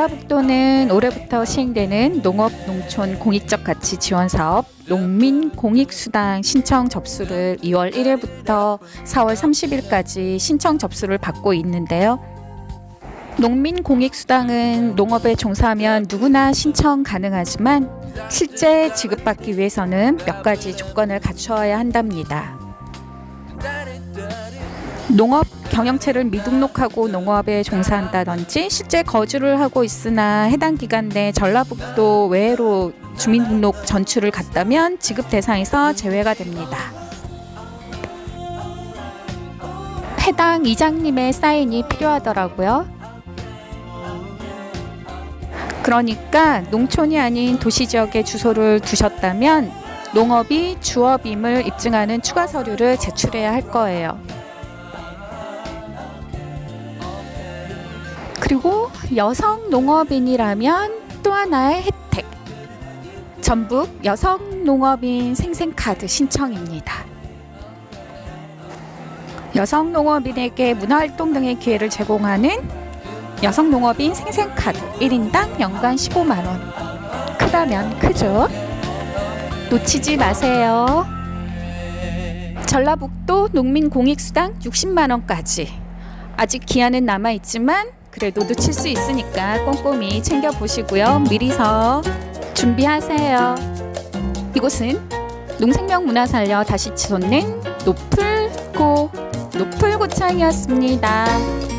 전라북도는 올해부터 시행되는 농업 농촌 공익적 가치 지원 사업 농민 공익 수당 신청 접수를 2월 1일부터 4월 30일까지 신청 접수를 받고 있는데요. 농민 공익 수당은 농업에 종사하면 누구나 신청 가능하지만 실제 지급받기 위해서는 몇 가지 조건을 갖추어야 한답니다. 농업 경영체를 미등록하고 농업에 종사한다든지 실제 거주를 하고 있으나 해당 기간 내 전라북도 외로 주민등록 전출을 갔다면 지급 대상에서 제외가 됩니다. 해당 이장님의 사인이 필요하더라고요. 그러니까 농촌이 아닌 도시 지역에 주소를 두셨다면 농업이 주업임을 입증하는 추가 서류를 제출해야 할 거예요. 그리고 여성 농업인이라면 또 하나의 혜택. 전북 여성 농업인 생생카드 신청입니다. 여성 농업인에게 문화활동 등의 기회를 제공하는 여성 농업인 생생카드 1인당 연간 15만 원. 크다면 크죠? 놓치지 마세요. 전라북도 농민 공익수당 60만 원까지. 아직 기한은 남아 있지만 그래도 놓칠 수 있으니까 꼼꼼히 챙겨 보시고요. 미리서 준비하세요. 이곳은 농생명 문화 살려 다시 치솟는 노플고 노플고창이었습니다.